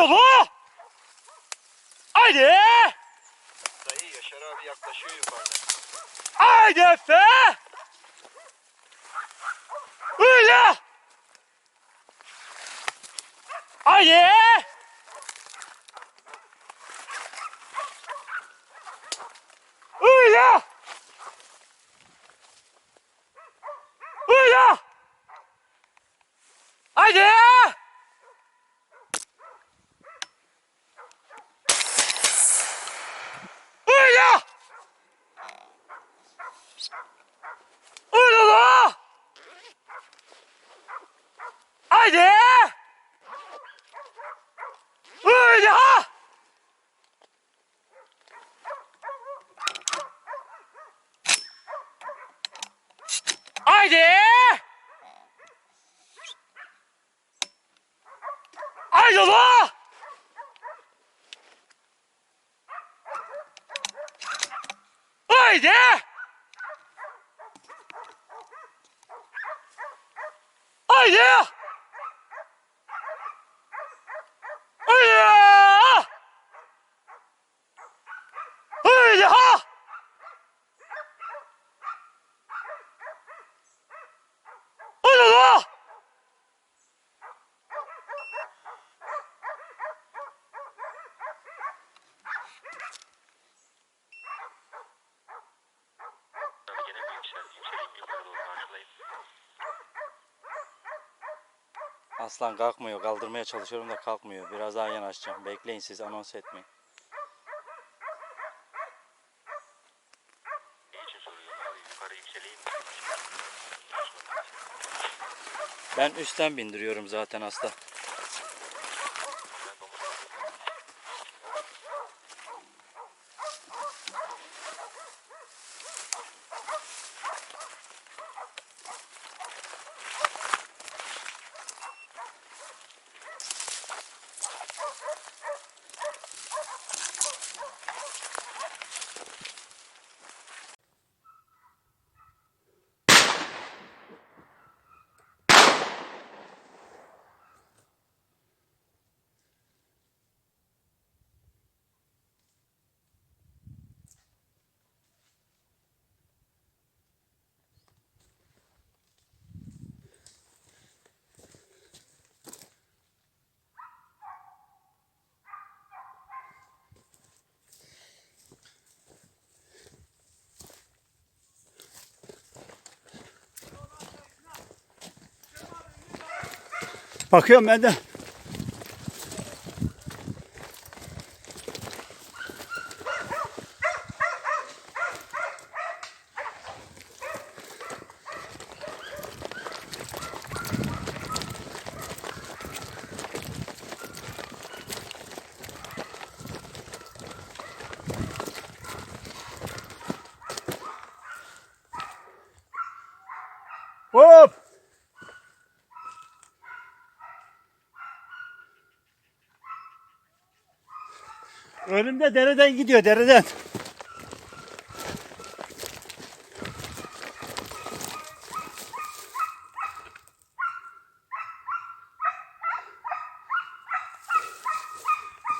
Oğlum. Haydi. Dayı Yaşar abi yaklaşıyor yukarıdan. Haydi Efe. Öyle. Haydi. Öyle. Öyle. Haydi. Öyle. Öyle la. Haydi. Öyle ha. Haydi. Haydi la. Haydi. Haydi. Haydi. Haydi ha. Haydi la. Gene mi yükseldi? Yükseleyim yukarı doğru karşılayayım. Aslan kalkmıyor. Kaldırmaya çalışıyorum da kalkmıyor. Biraz daha yanaşacağım. Bekleyin siz anons etmeyin. Ben üstten bindiriyorum zaten aslan. Bakıyorum ben de. Önümde dereden gidiyor dereden.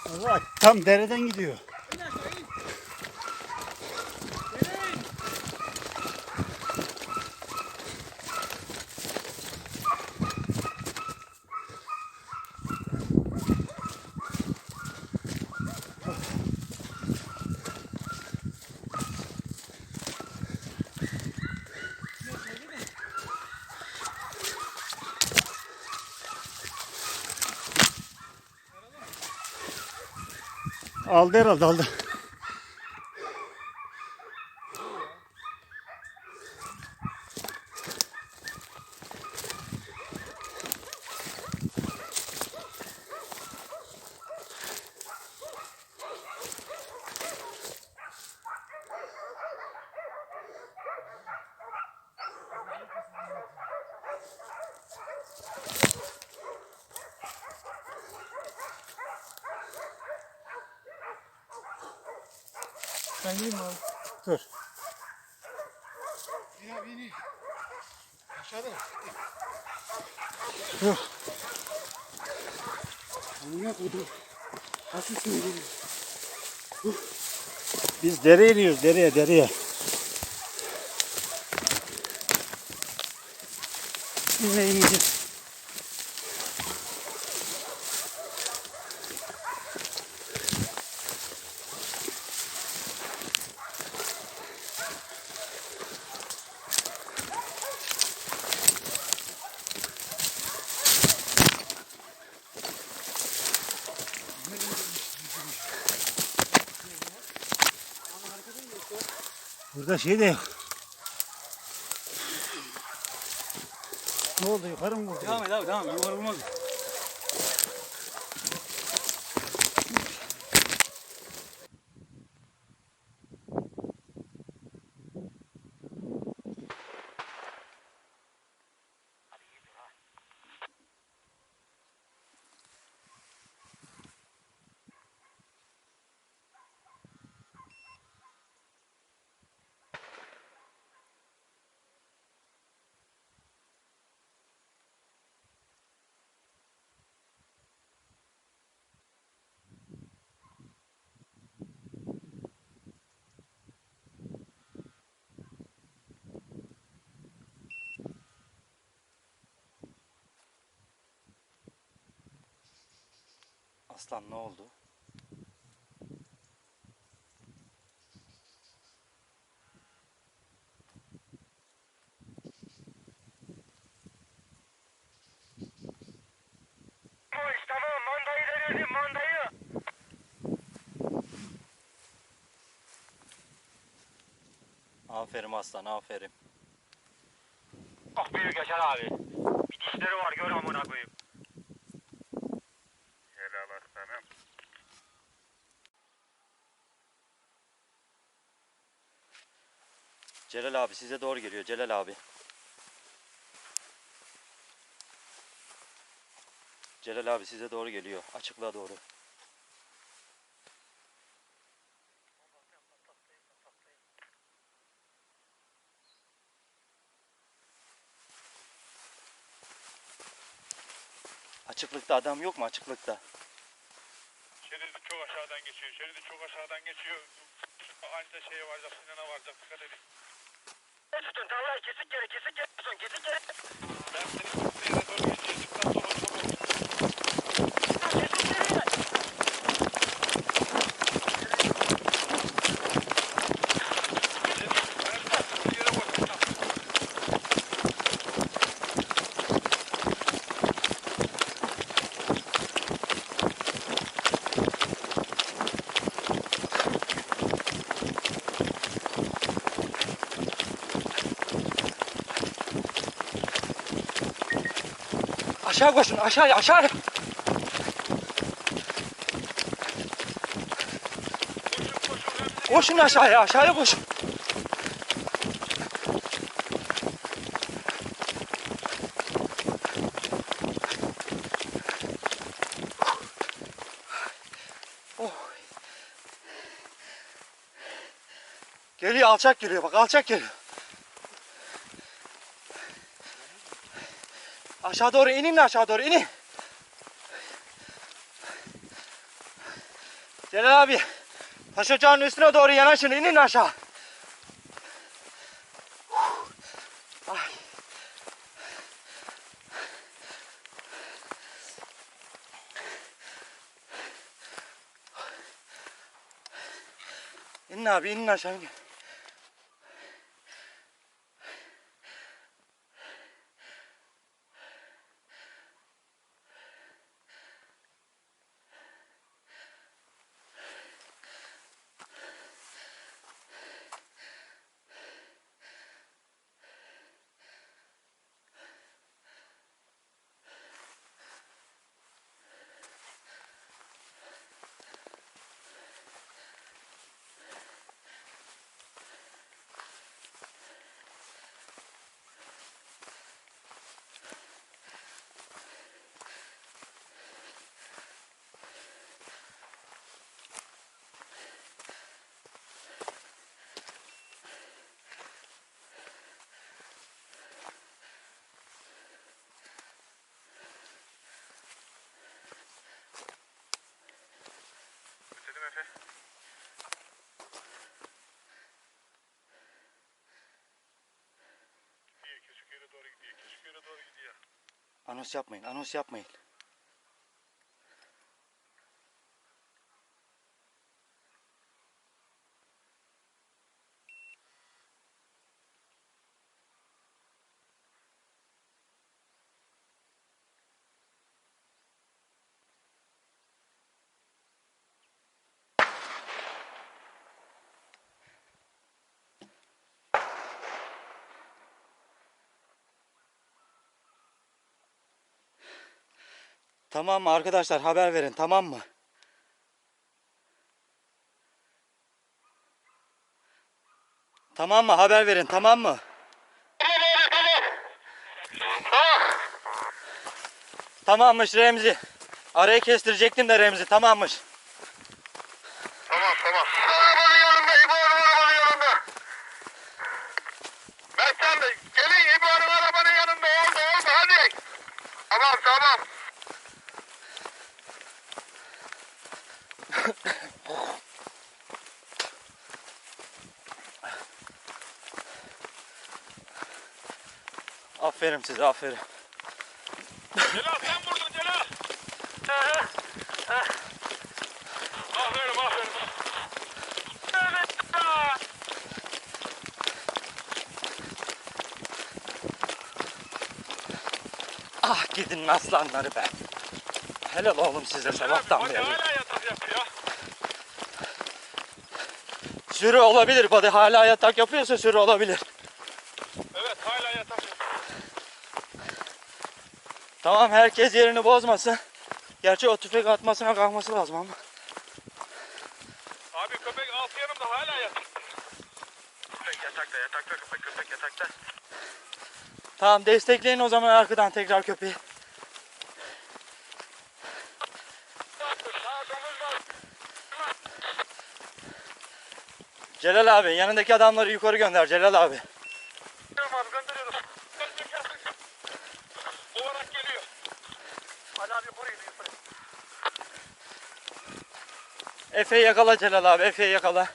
Allah tam dereden gidiyor. Aldı herhalde aldı. Ben gideyim abi. Dur. Ya beni. Aşağıda. Dur. Amına koydum. Nasıl söyleyeyim? Biz dereye iniyoruz dereye dereye. Yine ineceğiz. Şey de yok. Ne oldu yukarı mı vurdu? Devam et abi devam. Yukarı vurmaz. Aslan ne oldu? Aferin aslan aferin. Çok büyük Yaşar abi. Bir dişleri var gör amına koyayım. Helal aslanım. Celal abi size doğru geliyor Celal abi. Celal abi size doğru geliyor. Açıklığa doğru. Açıklıkta adam yok mu açıklıkta? Şeridi çok aşağıdan geçiyor. Şeridi çok aşağıdan geçiyor. Anca şeye varacak, Sinan'a varacak. Dikkat edin. Tutun Talha kesik yere kesik yere tutun kesik yere. Ben seni Sinan'a doğru geçeceğim. Dikkat olun çabuk. Kesik yere. Bir yere koy. Aşağı koşun aşağıya aşağıya. Koşun aşağıya aşağıya koşun. Oh. Geliyor alçak geliyor bak alçak geliyor. Aşağı doğru inin aşağı doğru inin. Celal abi. Taş ocağının üstüne doğru yanaşın inin aşağı. Ay. İnin abi inin aşağı inin. Anons yapmayın, anons yapmayın. Tamam mı arkadaşlar haber verin tamam mı? Tamam mı haber verin tamam mı? Tamammış Remzi. Arayı kestirecektim de Remzi tamammış. Aferin size aferin. Celal sen vurdun Celal. Aferin aferin. Evet. Ah gidin aslanları be. Helal oğlum size sabahtan beri. hala yatak yapıyor. Sürü olabilir body hala yatak yapıyorsa sürü olabilir. Evet hala yatak yapıyor. Tamam herkes yerini bozmasın. Gerçi o tüfek atmasına kalkması lazım ama. Abi köpek altı yanımda hala yatak. Köpek yatakta yatakta köpek köpek yatakta. Tamam destekleyin o zaman arkadan tekrar köpeği. Celal abi yanındaki adamları yukarı gönder Celal abi. Gönderiyorum abi gönderiyorum. Olarak geliyor. Ali abi burayı yukarı. Efe'yi yakala Celal abi Efe'yi yakala.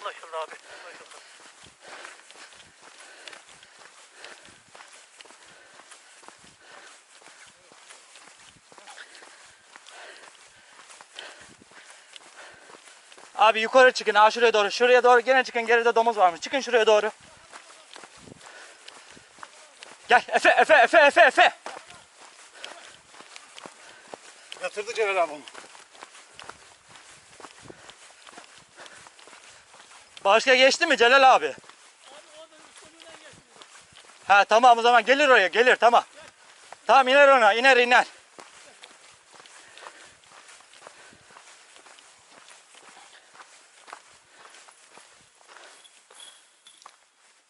Anlaşıldı abi. Anlaşıldı. Abi yukarı çıkın ha şuraya doğru. Şuraya doğru gene çıkın geride domuz varmış. Çıkın şuraya doğru. Gel Efe Efe Efe Efe Efe. Yatırdı Celal abi onu. Başka geçti mi Celal abi? Ha tamam o zaman gelir oraya gelir tamam. Tamam iner ona iner iner.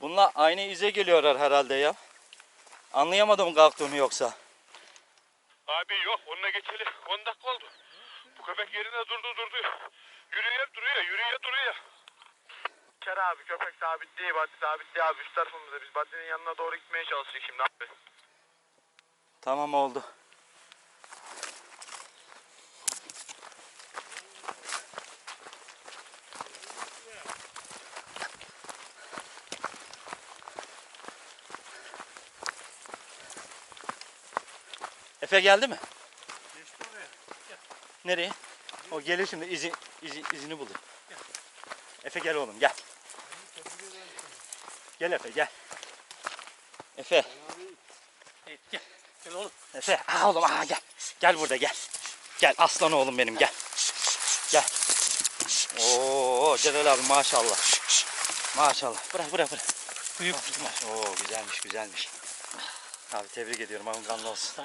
Bunlar aynı ize geliyorlar herhalde ya. Anlayamadım kalktığını yoksa. Onunla geçeli 10 dakika oldu. Bu köpek yerine durdu durdu. Yürüye duruyor yürüye duruyor. Ker abi köpek sabitli, body sabitli abi üst tarafımızda. Biz body'nin yanına doğru gitmeye çalıştık şimdi abi. Tamam oldu. Efe geldi mi? Nereye? O gelir şimdi izi, izi, izini buluyor. Efe gel oğlum gel. Gel Efe gel. Efe. Gel oğlum. Efe, aa oğlum aa gel. Gel burada gel. Gel aslan oğlum benim gel. Gel. Oo Celal abi maşallah. Maşallah. Bırak bırak bırak. Büyük. Oo güzelmiş güzelmiş. Abi tebrik ediyorum avun kanlı olsun.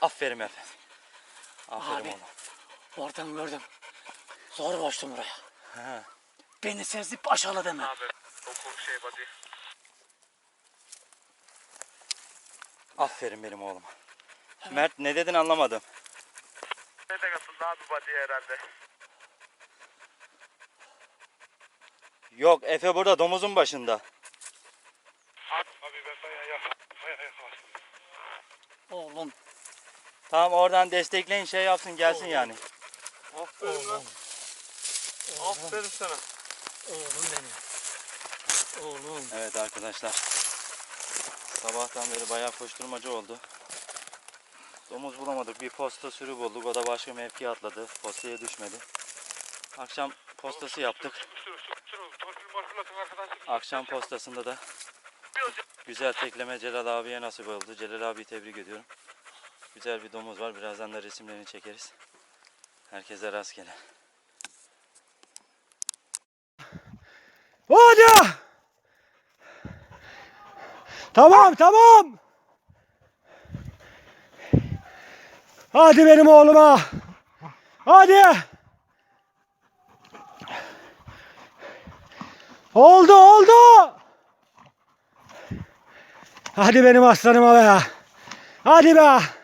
Aferin Efe. Aferin Abi. oğlum. Oradan gördüm. Zor koştum oraya. Ha. Beni sezip aşağıla deme. Abi okul şey body. Aferin benim oğluma. Mert ne dedin anlamadım. Ne de katıldı abi body herhalde. Yok Efe burada domuzun başında. Abi ben bayağı yakın. Oğlum. Tamam oradan destekleyin şey yapsın gelsin yani. Aferin lan. Aferin sana. Oğlum benim. Oğlum. Evet arkadaşlar. Sabahtan beri bayağı koşturmacı oldu. Domuz bulamadık. Bir posta sürü bulduk. O da başka mevkiye atladı. Postaya düşmedi. Akşam postası yaptık. Akşam postasında da güzel tekleme Celal abiye nasip oldu. Celal abiyi tebrik ediyorum. Güzel bir domuz var. Birazdan da resimlerini çekeriz. Herkese rastgele. Hadi! Tamam tamam. Hadi benim oğluma. Hadi. Oldu oldu. Hadi benim aslanıma be. Hadi be.